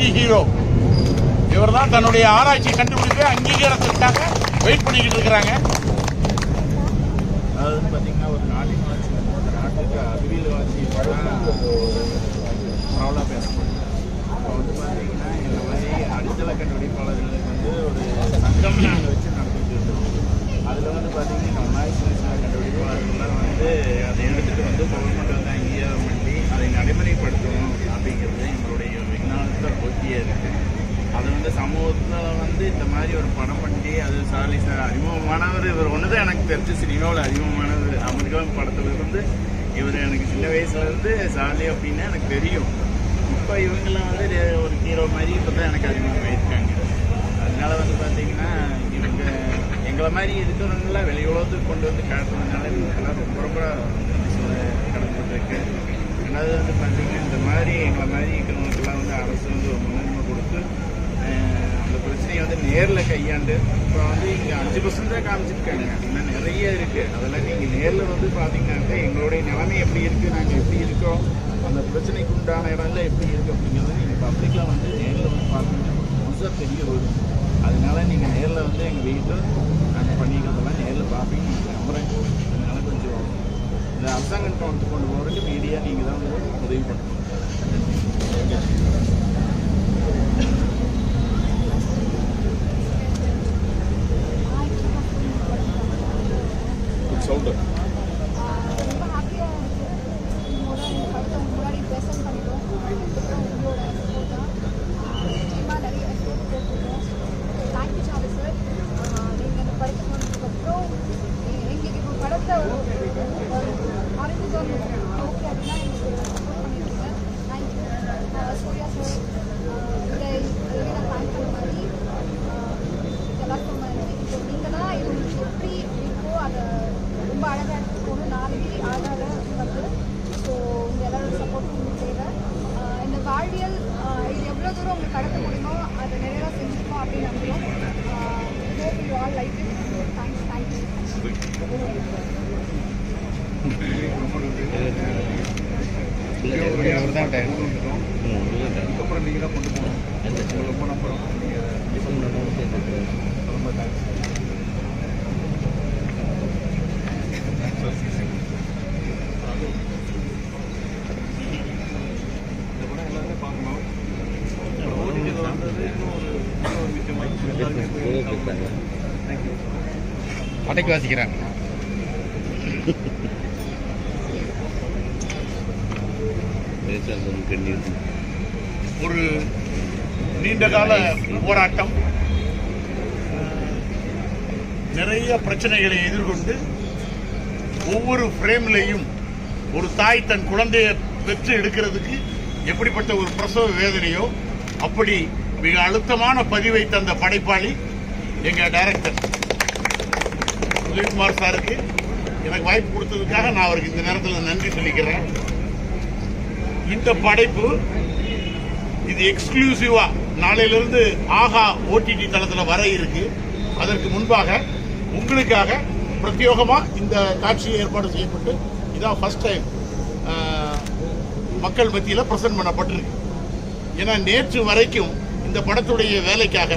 Anti hero இவர் தான் தன்னுடைய ஆராய்ச்சி கண்டுபிடிப்பு அங்கீகாரத்திற்காக வெயிட் பண்ணிக்கிட்டு இருக்கிறாங்க. அதாவது பார்த்தீங்கன்னா ஒரு நாட்டின் வளர்ச்சி ஒரு நாட்டுக்கு அறிவியல் வளர்ச்சி பரவலாக பேசப்படுது இப்போ வந்து பார்த்தீங்கன்னா இந்த மாதிரி அடித்தள கண்டுபிடிப்பாளர்களுக்கு வந்து ஒரு சங்கம் நாங்கள் வச்சு நடத்திட்டு இருக்கோம். அதில் வந்து பார்த்தீங்கன்னா நம்ம மாதிரி சின்ன சின்ன கண்டுபிடிப்பாளர்கள்லாம் வந்து அதை எடுத்துகிட்டு வந்து கவர்மெண்ட் வந்து அங்கீகாரம் பண்ணி அதை நடைமுறைப்படுத்தணும் அப்படிங்கிறது எங்களுடைய விஞ்ஞானத்தை போட்டியே இருக்குது அது வந்து சமூகத்தில் வந்து இந்த மாதிரி ஒரு படம் பண்ணி அது சார்லி சார் அறிமுகமானவர் இவர் ஒன்று தான் எனக்கு தெரிஞ்ச சினிமாவில் அறிமுகமானவர். அமெரிக்காவின் படத்துலேருந்து இவர் எனக்கு சின்ன வயசுலேருந்து சார்லி அப்படின்னா எனக்கு தெரியும். இப்போ இவங்கெல்லாம் வந்து ஒரு ஹீரோ மாதிரி இப்போ தான் எனக்கு அறிமுகமாயிருக்காங்க. அதனால வந்து பார்த்தீங்கன்னா இவங்க எங்களை மாதிரி இருக்கிறவங்களாம் வெளி உலகத்துக்கு கொண்டு வந்து காட்டுறதுனால இவங்கெல்லாம் ரொம்ப ரொம்ப நன்றி ரெண்டாவது வந்து பார்த்தீங்கன்னா இந்த மாதிரி எங்களை மாதிரி இருக்கிறவங்களுக்கெல்லாம் வந்து அரசு வந்து ஒரு முன்னுரிமை கொடுத்து பிரச்சனையை வந்து நேரில் கையாண்டு இப்போ வந்து இங்கே அஞ்சு பர்சன்ட் தான் காமிச்சிருக்காங்க. இன்னும் நிறைய இருக்குது அதெல்லாம் நீங்கள் நேரில் வந்து பார்த்தீங்கன்னாக்கா எங்களுடைய நிலைமை எப்படி இருக்குது நாங்கள் எப்படி இருக்கோம் அந்த பிரச்சனைக்கு உண்டான இடம்ல எப்படி இருக்குது அப்படிங்கிறத நீங்கள் பப்ளிக்கில் வந்து நேரில் வந்து பார்த்தீங்கன்னா முழுசாக தெரிய வரும். அதனால நீங்கள் நேரில் வந்து எங்கள் வீட்டில் நாங்கள் பண்ணிக்கிறதெல்லாம் நேரில் பார்ப்பீங்க நம்புகிறேன் அதனால் கொஞ்சம் இந்த அரசாங்கம் கொண்டு போகிறதுக்கு மீடியா நீங்கள் தான் வந்து உதவி பண்ணணும் சவுண்டு ரொம்ப ஹாப்பியாக உங்களோட படத்தை முன்னாடி ப்ரெசென்ட் பண்ணிட்டோம் உங்களோட சப்போர்ட் தான் நிச்சயமாக நிறைய எஃபோர்ட் போட்டிருக்கோம் தேங்க்யூ சாரு சார் நீங்கள் இந்த படத்துக்கு வந்ததுக்கப்புறம் எங்களுக்கு இப்போ படத்தை ஆரம்பிச்சோம் ஓகே அப்படின்னா எங்களுக்கு சப்போர்ட் பண்ணியிருக்கீங்க தேங்க்யூ சூர்யா சார் இதை இதுவே நான் தேங்க் பண்ண மாதிரி எல்லாருக்கும் நன்றி இப்போ நீங்கள் தான் இது உங்களுக்கு எப்படி இருக்கோ அதை ரொம்ப அழகாக எடுத்துக்கணும் நாளைக்கு அழகாக வந்து ஸோ உங்கள் எல்லாரோட சப்போர்ட் உங்களுக்கு தேவை ஆஹ் இந்த வாழ்வியல் ஆஹ் இது எவ்வளோ தூரம் உங்களுக்கு கடத்த முடியுமோ அதை நிறையா செஞ்சுருக்கோம் அப்படின்னு நம்புகிறோம் hope you all like it thanks thank you அவர் தான் டைம் அதுக்கப்புறம் நீங்கள் தான் கொண்டு போகணும். உங்களை போன அப்புறம் ரொம்ப தேங்க்ஸ் இந்த படம் எல்லாருமே பார்க்கணும் ஓடிடியில் வந்தது இன்னும் ஒரு இன்னும் ஒரு விஷயம் எல்லாருமே தேங்க்யூ அடைக்கி கண்ணீர் ஒரு நீண்டகால போராட்டம். நிறைய பிரச்சனைகளை எதிர்கொண்டு ஒவ்வொரு ஃப்ரேம்லையும் ஒரு தாய் தன் குழந்தையை பெற்று எடுக்கிறதுக்கு எப்படிப்பட்ட ஒரு பிரசவ வேதனையோ அப்படி மிக அழுத்தமான பதிவை தந்த படைப்பாளி எங்க டைரக்டர் உதயகுமார் சாருக்கு. எனக்கு வாய்ப்பு கொடுத்ததுக்காக நான் அவருக்கு இந்த நேரத்தில் நன்றி சொல்லிக்கிறேன். இந்த படைப்பு இது எக்ஸ்க்ளூசிவா நாளையிலிருந்து ஆஹா ஓடிடி தளத்தில் வர இருக்கு. அதற்கு முன்பாக உங்களுக்காக பிரத்யோகமாக இந்த காட்சி ஏற்பாடு செய்யப்பட்டு இதான் ஃபர்ஸ்ட் டைம் மக்கள் மத்தியில் பிரசன்ட் பண்ணப்பட்டிருக்கு. ஏன்னா நேற்று வரைக்கும் இந்த படத்துடைய வேலைக்காக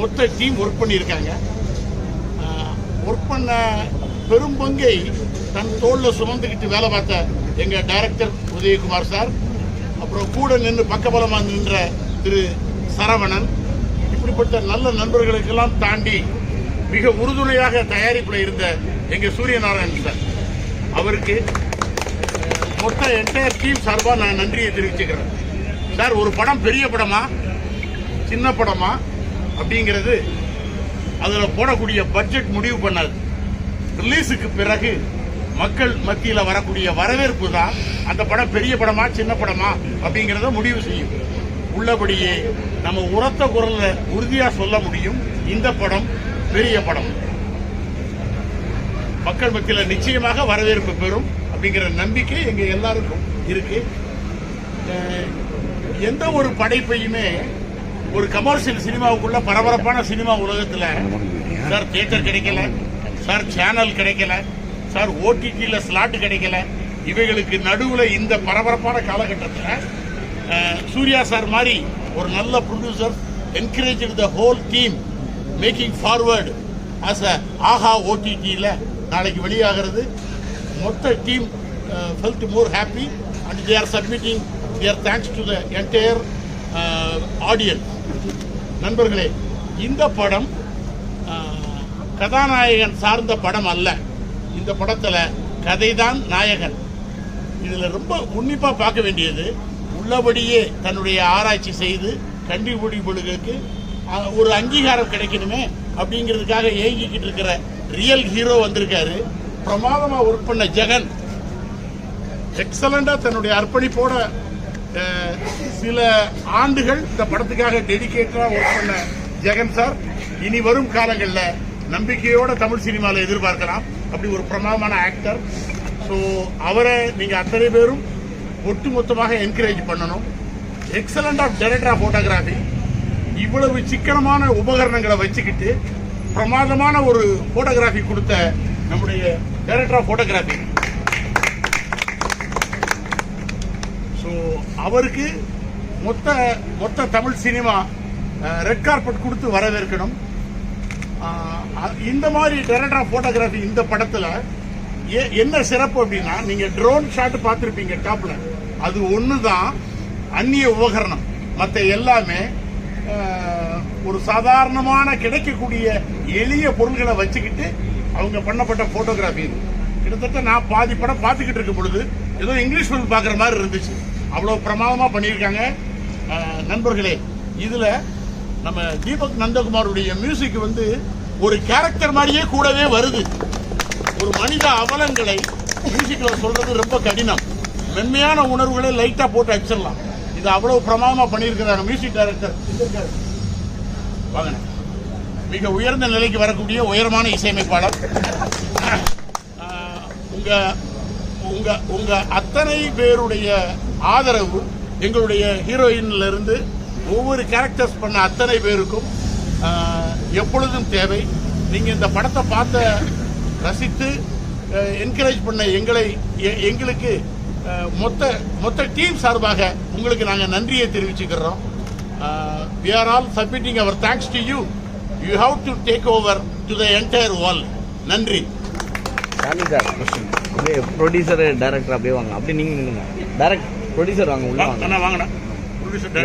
மொத்த டீம் ஒர்க் பண்ணியிருக்காங்க. ஒர்க் பண்ண பெரும்பங்கை தன் தோளில் சுமந்துக்கிட்டு வேலை பார்த்த எங்கள் டைரக்டர் விஜயகுமார் சார். அப்புறம் கூட நின்று பக்கபலமாக நின்ற திரு சரவணன். இப்படிப்பட்ட நல்ல நண்பர்களுக்கெல்லாம் தாண்டி மிக உறுதுணையாக தயாரிப்பில் இருந்த எங்கள் சூரியநாராயணன் சார். அவருக்கு மொத்த என்டையர் டீம் சார்பாக நான் நன்றியை தெரிவிச்சுக்கிறேன். சார் ஒரு படம் பெரிய படமா? சின்ன படமா? அப்படிங்கிறது அதில் போடக்கூடிய பட்ஜெட் முடிவு பண்ணாது. ரிலீஸுக்கு பிறகு மக்கள் மத்தியில் வரக்கூடிய வரவேற்பு தான் அந்த படம் பெரிய படமா சின்ன படமா அப்படிங்கிறத முடிவு செய்யும். உள்ளபடியே நம்ம உரத்த குரல்ல உறுதியா சொல்ல முடியும். இந்த படம் பெரிய படம். மக்கள் மத்தியில் நிச்சயமாக வரவேற்பு பெறும் அப்படிங்கிற நம்பிக்கை எங்க எல்லாருக்கும் இருக்கு. எந்த ஒரு படைப்பையுமே ஒரு கமர்ஷியல் சினிமாவுக்குள்ள பரபரப்பான சினிமா உலகத்தில் சார் தியேட்டர் கிடைக்கல. சார் சேனல் கிடைக்கல. சார் ஓடிடியில் ஸ்லாட் கிடைக்கல. இவைகளுக்கு நடுவில் இந்த பரபரப்பான காலகட்டத்தில் சூர்யா சார் மாதிரி ஒரு நல்ல producer encourage the whole team making forward as a aha ஓடிடியில் நாளைக்கு வெளியாகிறது. மொத்த team felt more happy and they are submitting their thanks to the entire audience நண்பர்களே இந்த படம் கதாநாயகன் சார்ந்த படம் அல்ல. இந்த படத்தில் கதைதான் நாயகன். இதில் ரொம்ப உன்னிப்பாக பார்க்க வேண்டியது உள்ளபடியே தன்னுடைய ஆராய்ச்சி செய்து கண்டுபிடிப்புகளுக்கு ஒரு அங்கீகாரம் கிடைக்கணுமே அப்படிங்கிறதுக்காக ஏங்கிக்கிட்டு இருக்கிற ரியல் ஹீரோ வந்திருக்காரு. பிரமாதமாக ஒர்க் பண்ண ஜெகன். எக்ஸலண்டாக தன்னுடைய அர்ப்பணிப்போட சில ஆண்டுகள் இந்த படத்துக்காக டெடிகேட்டடா ஒர்க் பண்ண ஜெகன் சார். இனி வரும் காலங்களில் நம்பிக்கையோட தமிழ் சினிமாவில் எதிர்பார்க்கலாம். அப்படி ஒரு பிரமாதமான ஆக்டர் ஸோ அவரை நீங்கள் அத்தனை பேரும் ஒட்டுமொத்தமாக என்கரேஜ் பண்ணணும். Excellent of director of photography இவ்வளவு சிக்கனமான உபகரணங்களை வச்சுக்கிட்டு பிரமாதமான ஒரு ஃபோட்டோகிராஃபி கொடுத்த நம்முடைய டைரக்டர் ஆஃப் ஃபோட்டோகிராஃபி ஸோ அவருக்கு மொத்த மொத்த தமிழ் சினிமா ரெட் கார்பெட் கொடுத்து வரவேற்கணும். இந்த மாதிரி டைரக்டர் ஆஃப் போட்டோகிராஃபி இந்த படத்தில் என்ன சிறப்பு அப்படின்னா நீங்கள் ட்ரோன் ஷாட் பார்த்துருப்பீங்க டாப்பில் அது ஒன்று தான் அந்நிய உபகரணம். மற்ற எல்லாமே ஒரு சாதாரணமான கிடைக்கக்கூடிய எளிய பொருள்களை வச்சுக்கிட்டு அவங்க பண்ணப்பட்ட போட்டோகிராஃபி இது. கிட்டத்தட்ட நான் பாதி படம் பார்த்துக்கிட்டு இருக்கும் பொழுது ஏதோ இங்கிலீஷ் ஃபிலிம் பார்க்குற மாதிரி இருந்துச்சு. அவ்வளோ பிரமாதமாக பண்ணியிருக்காங்க நண்பர்களே. இதில் நம்ம தீபக் நந்தகுமாருடைய மியூசிக் வந்து ஒரு கேரக்டர் மாதிரியே கூடவே வருது. ஒரு மனித அவலங்களை மியூசிக்கில் சொல்றது ரொம்ப கடினம். மென்மையான உணர்வுகளை லைட்டாக போட்டு அடிச்சிடலாம். இது அவ்வளவு பிரமாதமாக பண்ணியிருக்கிறாங்க மியூசிக் டைரக்டர் வாங்க. மிக உயர்ந்த நிலைக்கு வரக்கூடிய உயரமான இசையமைப்பாளர். உங்கள் உங்க உங்க உங்க அத்தனை பேருடைய ஆதரவு எங்களுடைய ஹீரோயின்ல இருந்து ஒவ்வொரு கேரக்டர்ஸ் பண்ண அத்தனை பேருக்கும் எப்பொழுதும் தேவை. நீங்க இந்த படத்தை பார்த்த ரசித்து என்கரேஜ் பண்ண எங்களை எ- எங்களுக்கு மொத்த மொத்த டீம் சார்பாக உங்களுக்கு நாங்கள் நன்றியை தெரிவிச்சுக்கிறோம். We are all submitting our thanks to you you have to take over to the entire world நன்றி. சாமி சார் அப்படியே ப்ரொடியூசர் டைரக்டர் அப்படியே வாங்க. அப்படியே நீங்க நின்னுங்க டைரக்ட் ப்ரொடியூசர் வாங்க உள்ள வாங்க. இல்ல, director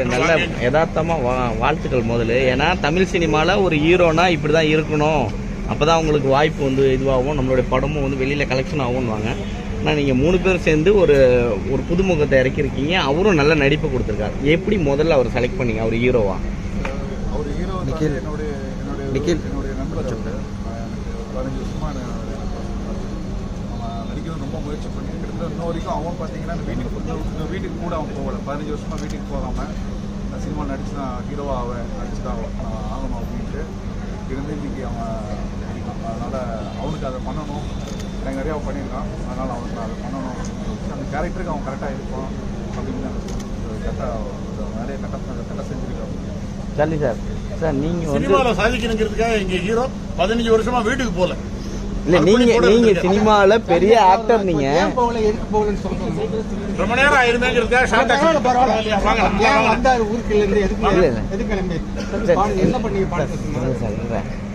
நல்ல வாங்க. யதார்த்தமா வா- வாழ்த்துக்கள் முதல்ல. ஏன்னா தமிழ் சினிமால ஒரு ஹீரோனா இப்படிதான் இருக்கணும். அப்பதான் உங்களுக்கு வாய்ப்பு வந்து இதுவாகும். நம்மளுடைய படமும் வந்து வெளியில கலெக்ஷன் ஆகும்னுவாங்க ஆனால் நீங்க மூணு பேர் சேர்ந்து ஒரு ஒரு புதுமுகத்தை இறக்கிருக்கீங்க அவரும் நல்ல நடிப்பு கொடுத்துருக்காரு. எப்படி முதல்ல அவர் செலக்ட் பண்ணீங்க? அவர் ஹீரோவா? அவர் ஹீரோ நிக்கில். என்னுடைய நிக்கில். என்னுடைய நண்பர். பதினஞ்சு வருஷமா நான் அவன் நடிக்கிறது ரொம்ப முயற்சி பண்ணி கிட்டத்தட்ட இன்ன வரைக்கும் அவன் பார்த்தீங்கன்னா இந்த வீட்டுக்கு இந்த வீட்டுக்கு கூட அவன் போகல. பதினஞ்சு வருஷமா வீட்டுக்கு போகாம நான் சினிமா நடிச்சு தான் ஹீரோவாக அவன் நடிச்சு தான் ஆகணும் அப்படின்ட்டு இருந்து இன்னைக்கு அவன் அதனால அவனுக்கு அதை பண்ணணும். எனக்கு நிறையா அவன் பண்ணியிருக்கான். அதனால அவனுக்கு அதை பண்ணணும். அந்த கேரக்டருக்கு அவன் கரெக்டாக இருப்பான் அப்படின்னு தான் கரெக்டாக நிறைய கரெக்டாக கரெக்டாக செஞ்சுருக்கான். சரி சார். சார் நீங்க வந்து சினிமாவில் சாதிக்கணுங்கிறதுக்காக எங்க ஹீரோ பதினஞ்சு வருஷமா வீட்டுக்கு போல இல்ல நீங்க நீங்க. சினிமால பெரிய ஆக்டர் நீங்க. ரொம்ப நேரம் வந்தாரு இருந்து? எதுக்கு சரி. என்ன.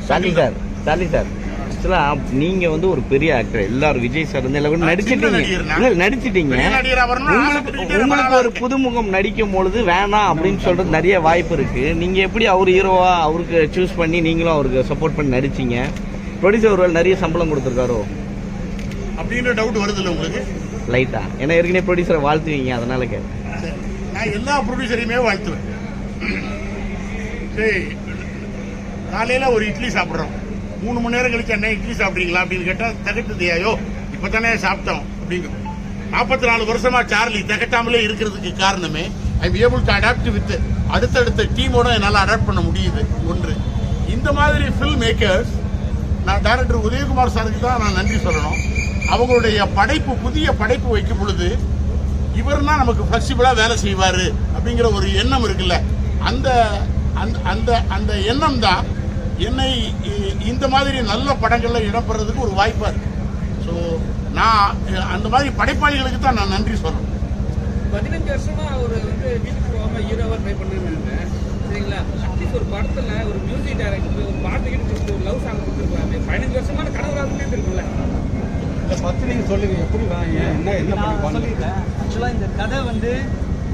சாலி சார் சாலி சார் ஆக்சுவலா நீங்க வந்து ஒரு பெரிய ஆக்டர் எல்லாரும் விஜய் சார் வந்து எல்லாரும் நடிச்சிட்டீங்க? இல்ல நடிச்சிட்டீங்க. உங்களுக்கு உங்களுக்கு ஒரு புதுமுகம் நடிக்கும் பொழுது வேணாம் அப்படின்னு சொல்றது நிறைய வாய்ப்பு இருக்கு. நீங்க எப்படி அவர் ஹீரோவா அவருக்கு சூஸ் பண்ணி நீங்களும் அவருக்கு சப்போர்ட் பண்ணி நடிச்சீங்க? ப்ரொடியூசர் ஒரு நிறைய சம்பளம் கொடுத்துருக்காரோ? அப்படின்ற டவுட் வருது இல்லை உங்களுக்கு? லைட்டா ஏன்னா ஏற்கனவே ப்ரொடியூசரை வாழ்த்துவீங்க அதனால கேட்டேன். நான் எல்லா ப்ரொடியூசரையுமே வாழ்த்துவேன். சரி. காலையில் ஒரு இட்லி சாப்பிட்றோம். மூணு மணி நேரம் கழிச்சு என்ன இட்லி சாப்பிட்றீங்களா அப்படின்னு கேட்டால் திகட்டுது ஐயோ இப்போ தானே சாப்பிட்டோம் அப்படிங்க. நாற்பத்தி நாலு வருஷமா சார்லி திகட்டாமலே இருக்கிறதுக்கு காரணமே I able to adapt with அடுத்தடுத்த டீமோட என்னால் அடாப்ட் பண்ண முடியுது. ஒன்று இந்த மாதிரி ஃபில்ம் மேக்கர்ஸ் நான் டைரக்டர் உதயகுமார் சாருக்கு தான் நான் நன்றி சொல்லணும். அவங்களுடைய படைப்பு புதிய படைப்பு வைக்கும் பொழுது இவர்னா நமக்கு ஃப்ளெக்சிபிளாக வேலை செய்வார் அப்படிங்கிற ஒரு எண்ணம் இருக்குல்ல. அந்த அந்த அந்த அந்த எண்ணம் தான் என்னை இந்த மாதிரி நல்ல படங்களில் இடம்பெறதுக்கு ஒரு வாய்ப்பாக இருக்குது ஸோ நான் அந்த மாதிரி படைப்பாளிகளுக்கு தான் நான் நன்றி சொல்லணும். பதினஞ்சு வருஷமாக அவர் வந்து வீட்டுக்கு போகாமல் ஈரோவாக ட்ரை பண்ணிருந்தாங்க சரிங்களா? அட்லீஸ்ட் ஒரு படத்துல ஒரு மியூசிக் டைரக்டர் ஒரு பாட்டு கிட்ட ஒரு லவ் சாங் கொடுத்துருக்காங்க பதினஞ்சு வருஷமான கனவுராகவே இருக்குல்ல இந்த பத்து நீங்க சொல்லுங்க எப்படி என்ன என்ன சொல்லியிருக்கேன் ஆக்சுவலாக இந்த கதை வந்து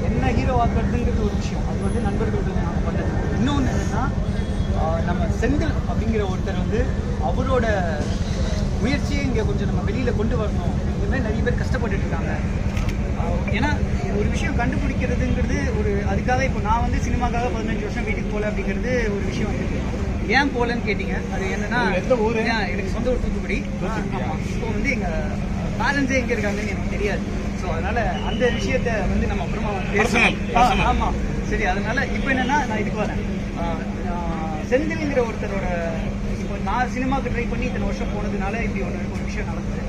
என்ன ஹீரோ ஆக்குறதுங்கிறது ஒரு விஷயம். அது வந்து நண்பர்களோட நாங்கள் பண்ணது இன்னொன்று என்னென்னா நம்ம செந்தில் அப்படிங்கிற ஒருத்தர் வந்து அவரோட முயற்சியை இங்கே கொஞ்சம் நம்ம வெளியில் கொண்டு வரணும். இந்த மாதிரி நிறைய பேர் கஷ்டப்பட்டுட்டு இருக்காங்க. ஏன்னா இது ஒரு விஷயம் கண்டுபிடிக்கிறதுங்கிறது ஒரு அதுக்காக இப்போ நான் வந்து சினிமாக்காக பதினஞ்சு வருஷம் வீட்டுக்கு போகல அப்படிங்கிறது ஒரு விஷயம் வந்து ஏன் போகலன்னு கேட்டிங்க? அது என்னன்னா எந்த ஊரு? ஏன் எனக்கு சொந்த ஊர் தூத்துக்குடி. ஆமாம் இப்போ வந்து எங்கள் பேரண்ட்ஸே எங்கே இருக்காங்கன்னு எனக்கு தெரியாது. ஸோ அதனால அந்த விஷயத்த வந்து நம்ம அப்புறமா வந்து Personal, பேசலாம். personal. ஆ, ஆமா. சரி அதனால இப்போ என்னன்னா நான் இதுக்கு வரேன். செந்தில்ங்கிற ஒருத்தரோட இப்போ நான் சினிமாவுக்கு ட்ரை பண்ணி இத்தனை வருஷம் போனதுனால இப்படி ஒரு ஒரு விஷயம் நடந்தது.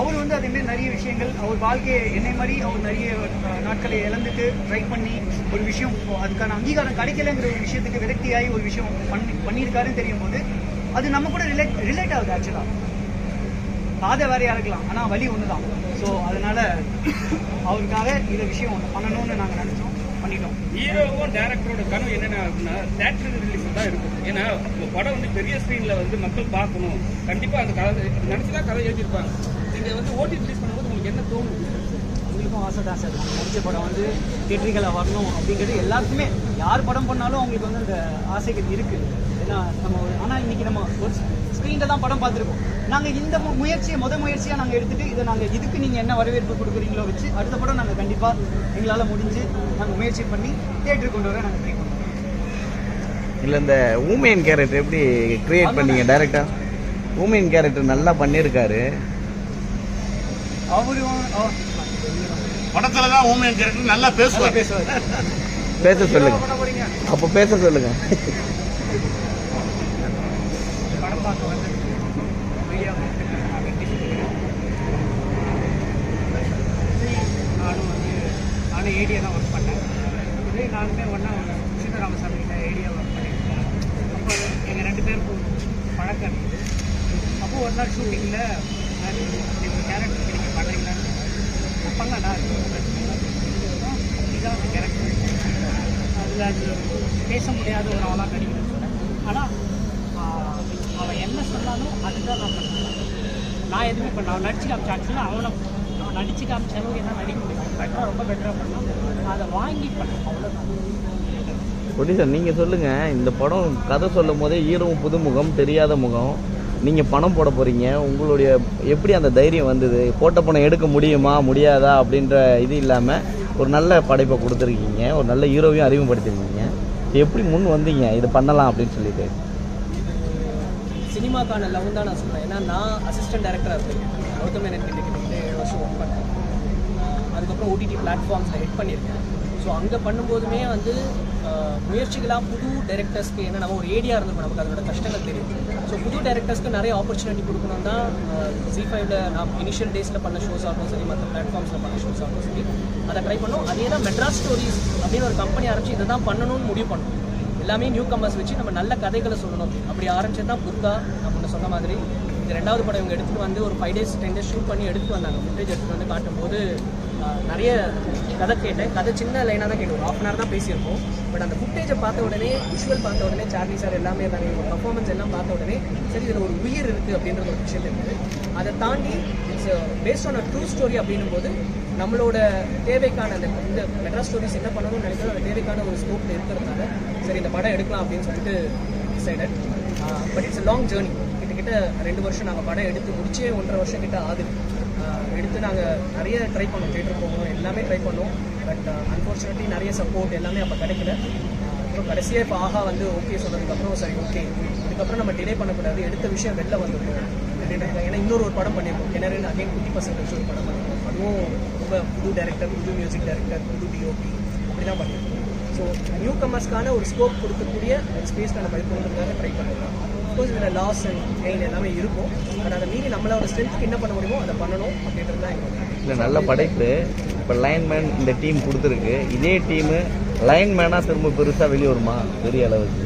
அவர் வந்து அதே மாதிரி நிறைய விஷயங்கள் அவர் வாழ்க்கையை என்னை மாதிரி அவர் நிறைய நாட்களை இழந்துட்டு ட்ரை பண்ணி ஒரு விஷயம் அதுக்கான அங்கீகாரம் கிடைக்கலங்கிற ஒரு விஷயத்துக்கு விரக்தியாகி ஒரு விஷயம் பண்ணி பண்ணியிருக்காருன்னு தெரியும் போது அது நம்ம கூட ரிலேட் ரிலேட் ஆகுது ஆக்சுவலாக பாதை வேறையாக இருக்கலாம் ஆனால் வழி ஒன்று தான் ஸோ அதனால அவருக்காக இந்த விஷயம் ஒன்று பண்ணணும்னு நாங்கள் நினச்சோம் பண்ணிட்டோம். ஹீரோவும் டேரக்டரோட கனவு என்னென்ன அப்படின்னா தேட்டர் ரிலீஸ் தான் இருக்கும். ஏன்னா படம் வந்து பெரிய ஸ்க்ரீனில் வந்து மக்கள் பார்க்கணும். கண்டிப்பாக அந்த கதை நினச்சி தான் கதை எழுதியிருப்பாங்க. நீங்க வந்து ஓடி ரிலீஸ் பண்ணும்போது உங்களுக்கு என்ன தோணுது? அவங்களுக்கும் ஆசை தான் சார். படம் வந்து தேட்டரிகளில் வரணும் அப்படிங்கிறது எல்லாருக்குமே. யார் படம் பண்ணாலும் அவங்களுக்கு வந்து அந்த ஆசைகள் இருக்குது ஏன்னா நம்ம ஒரு- ஆனா இன்னைக்கு நம்ம ஒரு ஸ்க்ரீனில் தான் படம் பார்த்துருக்கோம். நாங்கள் இந்த மு- முயற்சியை முத முயற்சியாக நாங்கள் எடுத்துட்டு இதை நாங்கள் இதுக்கு நீங்கள் என்ன வரவேற்பு கொடுக்குறீங்களோ வச்சு அடுத்த படம் நாங்கள் கண்டிப்பாக எங்களால் முடிஞ்சு நாங்கள் முயற்சி பண்ணி தேட்டருக்கு கொண்டு வர நாங்கள் ட்ரை பண்ணுறோம் இல்லை இந்த ஊமையன் கேரக்டர் எப்படி கிரியேட் பண்ணீங்க டைரக்டா ஊமையன் கேரக்டர் நல்லா பண்ணியிருக்காரு. படத்துல தான் ஊமையன் கேரக்டர் நல்லா பேசுவார். பேச சொல்லுங்க. அப்போ பேச சொல்லுங்க. நானும் வந்து நானும் ஏடியா தான் ஒர்க் பண்ணேன். இதே நாலுமே ஒன்றா சீதாராமசாமி கிட்ட ஏடியா ஒர்க் பண்ணியிருக்கோம் அப்போ எங்கள் ரெண்டு பேருக்கும் பழக்கம் இருந்தது அப்போ ஒரு நாள் ஷூட்டிங்கில் நீங்கள் கேரக்டர் நீங்கள் பண்ணுறீங்களான்னு பண்ணடா இதுதான் அந்த கேரக்டர் அதில் அது பேச முடியாத ஒரு ஆளாக நடிக்கணும்னு ஆனால் அவன் என்ன சொன்னாலும் அதுதான் நான் பண்ணுவேன். நான் எதுவுமே பண்ண அவன் நடிச்சு காமிச்சா ஆக்சுவலாக அவனை அவன் நடிச்சு காமிச்ச அளவுக்கு என்ன நடிக்க முடியும் பெட்டராக ரொம்ப பெட்டராக பண்ணான் அதை வாங்கி பண்ணேன். அவ்வளோதான் சார் நீங்கள் சொல்லுங்கள் இந்த படம் கதை சொல்லும் போதே ஈரவும் புதுமுகம் தெரியாத முகம். நீங்கள் பணம் போட போகிறீங்க உங்களுடைய எப்படி அந்த தைரியம் வந்தது? போட்ட பணம் எடுக்க முடியுமா? முடியாதா? அப்படின்ற இது இல்லாமல் ஒரு நல்ல படைப்பை கொடுத்துருக்கீங்க. ஒரு நல்ல ஹீரோவையும் அறிமுகப்படுத்திருக்கீங்க. எப்படி முன் வந்தீங்க? இது பண்ணலாம் அப்படின்னு சொல்லிட்டு. சினிமாக்கான லவ் தான் நான் சொல்கிறேன் ஏன்னா நான் அசிஸ்டன்ட் டேரக்டராக இருக்கேன் கௌதம் எனக்கு ஏழு வருஷம் ஒர்க் பண்ணேன். அதுக்கப்புறம் ஓடிடி பிளாட்ஃபார்ம்ஸில் ஹெட் பண்ணியிருக்கேன். ஸோ அங்கே பண்ணும்போதுமே வந்து முயற்சிகளாக புது டைரக்டர்ஸ்க்கு ஏன்னா நம்ம ஒரு ஏடியா இருந்திருக்கும். நமக்கு அதோட கஷ்டங்கள் தெரியும். ஸோ புது டேரக்டர்ஸ்க்கு நிறைய ஆப்பர்ச்சுனிட்டி கொடுக்கணும் தான் ஜி ஃபைவ்ல நான் இனிஷியல் டேஸில் பண்ண ஷோஸ் ஆகும் சரி மற்ற பிளாட்ஃபார்ம்ஸில் பண்ண ஷோஸ் ஆகும் சரி அதை ட்ரை பண்ணோம். அதே தான் மெட்ராஸ் ஸ்டோரிஸ் அப்படின்னு ஒரு கம்பெனி ஆரம்பிச்சு இதை தான் பண்ணணும்னு முடிவு பண்ணோம். எல்லாமே நியூ கம்பர்ஸ் வச்சு நம்ம நல்ல கதைகளை சொல்லணும். அப்படி ஆரம்பிச்சது தான் புத்தா நான் முன்ன சொன்ன மாதிரி. இந்த ரெண்டாவது படம் இவங்க எடுத்துகிட்டு வந்து ஒரு five days ten days shoot பண்ணி எடுத்துகிட்டு வந்தாங்க. ஃபுட்டேஜ் எடுத்துகிட்டு வந்து காட்டும்போது நிறைய கதை கேட்டேன். கதை சின்ன லைனாக தான் கேட்டோம் ஒரு ஆஃப் அன் ஹவர் தான் பேசியிருப்போம். பட் அந்த ஃபுட்டேஜை பார்த்த உடனே விஷுவல் பார்த்த உடனே சார்லி சார் எல்லாமே இருந்தாங்க பர்ஃபார்மன்ஸ் எல்லாம் பார்த்த உடனே சரி இதில் ஒரு உயிர் இருக்குது அப்படின்ற ஒரு விஷயம் இருக்குது. அதை தாண்டி it's based on a true story அப்படின்னும் போது நம்மளோட தேவைக்கான அந்த இந்த மெட்ராஸ் ஸ்டோரிஸ் என்ன பண்ணணும்னு நினைக்கிறோம். அந்த தேவைக்கான ஒரு ஸ்கோப்பில் இருக்கிறதுனால சரி இந்த படம் எடுக்கலாம் அப்படின்னு சொல்லிட்டு decided but it's long journey கிட்டத்தட்ட ரெண்டு வருஷம் நாங்கள் படம் எடுத்து முடிச்சே ஒன்றரை வருஷம் கிட்ட ஆகுது. எடுத்து நாங்கள் நிறைய ட்ரை பண்ணோம். தேட்டர் போகணும் எல்லாமே ட்ரை பண்ணோம். பட் அன்ஃபார்ச்சுனேட்லி நிறைய சப்போர்ட் எல்லாமே அப்போ கிடைக்கல. அப்புறம் கடைசியாக இப்போ ஆஹா வந்து ஓகே சொன்னதுக்கப்புறம் சரி ஓகே இதுக்கப்புறம் நம்ம டிலே பண்ணக்கூடாது. எடுத்த விஷயம் வெளில வந்துடும் ஏன்னா இன்னொரு ஒரு படம் பண்ணியிருக்கோம். கிணறுன்னு அகைன் குட்டி பசங்க ஒரு படம் பண்ணியிருக்கோம். அதுவும் ரொம்ப புது டேரக்டர் புது மியூசிக் டேரக்டர் புது டிஓபி அப்படி தான் பண்ணியிருக்கோம். ஸோ நியூ கமர்ஸ்க்கான ஒரு ஸ்கோப் கொடுக்கக்கூடிய ஒரு ஸ்பேஸ்க்கான படிப்புகளுக்காக ட்ரை பண்ணுறோம். அஃப்கோர்ஸ் இதில் லாஸ் அண்ட் கெயின் எல்லாமே இருக்கும். பட் அதை மீறி நம்மளோட ஸ்ட்ரென்த்துக்கு என்ன பண்ண முடியுமோ அதை பண்ணணும் அப்படின்றது தான் இல்லை நல்ல படைப்பு. இப்போ லைன்மேன் இந்த டீம் கொடுத்துருக்கு. இதே டீமு லைன்மேனாக திரும்ப பெருசாக வெளியே வருமா பெரிய அளவுக்கு.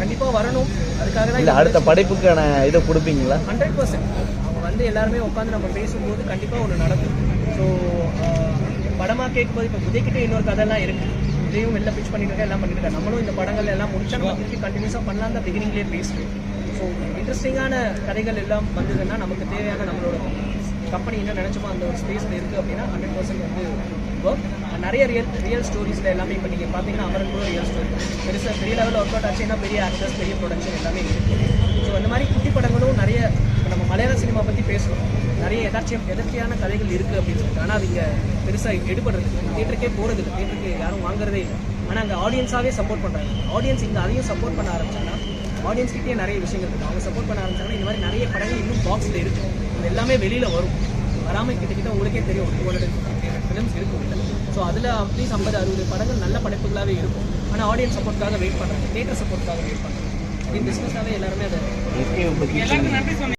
கண்டிப்பாக வரணும். அதுக்காக தான் இல்லை அடுத்த படைப்புக்கான இதை கொடுப்பீங்களா? ஹண்ட்ரட் பர்சன்ட் அவங்க வந்து எல்லாருமே உட்காந்து நம்ம பேசும்போது கண்டிப்பாக ஒன்று நடக்கும். ஸோ படமாக கேட்கும்போது இப்போ உதயக்கிட்டே இன்னொரு கதைலாம் இருக்கு. இதையும் வெளில பிச் பண்ணிட்டு எல்லாம் பண்ணிட்டு நம்மளும் இந்த படங்கள் எல்லாம் முடிச்சா நம்ம திருப்பி கண்டினியூஸாக பண்ணலாம் அந்த பிகினிங்லேயே பேசுகிறோம் ஸோ இன்ட்ரெஸ்டிங்கான கதைகள் எல்லாம் வந்ததுன்னா நமக்கு தேவையான நம்மளோட கம்பெனி என்ன நினச்சோமோ அந்த ஒரு ஸ்பேஸில் இருக்குது அப்படின்னா ஹண்ட்ரட் பர்சன்ட் வந்து ஒர்க் நிறைய ரியல் ரியல் ஸ்டோரிஸில் எல்லாமே இப்போ நீங்கள் பார்த்தீங்கன்னா அமரன் கூட ரியல் ஸ்டோரி பெருசாக பெரிய லெவலில் ஒர்க் அவுட் ஆச்சுன்னா பெரிய ஆக்டர்ஸ் பெரிய ப்ரொடக்ஷன் எல்லாமே இருக்குது ஸோ அந்த மாதிரி குட்டி படங்களும் நிறைய மலையாள சினிமா பற்றி பேசுகிறோம் நிறைய எதாச்சியம் எதர்ச்சியான கதைகள் இருக்குது அப்படின்னு சொல்லிட்டு. ஆனால் அது இங்கே பெருசாக எடுபடுறது தேட்டருக்கே போகிறது இல்லை. தேட்டருக்கு யாரும் வாங்குறதே இல்லை. ஆனால் அங்கே ஆடியன்ஸாகவே சப்போர்ட் பண்ணுறாங்க ஆடியன்ஸ் இங்கே அதையும் சப்போர்ட் பண்ண ஆரம்பிச்சாங்கன்னா ஆடியன்ஸ் கிட்டே நிறைய விஷயங்கள் இருக்குது அவங்க சப்போர்ட் பண்ண ஆரம்பிச்சாங்கன்னா இந்த மாதிரி நிறைய படங்கள் இன்னும் பாக்ஸில் இருக்குது அது எல்லாமே வெளியில் வரும். வராமல் கிட்டத்தட்ட உங்களுக்கே தெரியும். டூ ஹண்ட்ரட் ஃபிலிம்ஸ் இருக்கும் இல்லை ஸோ அதில் அட்லீஸ்ட் ஐம்பது அறுபது படங்கள் நல்ல படைப்புகளாகவே இருக்கும். ஆனால் ஆடியன்ஸ் சப்போர்ட்காக வெயிட் பண்ணுறாங்க தேட்டர் சப்போர்ட்காக வெயிட் பண்ணுறாங்க அப்படின்னு பிஸ்னஸாகவே எல்லாருமே அதை எல்லாருக்கும் நன்றி சொன்னீங்க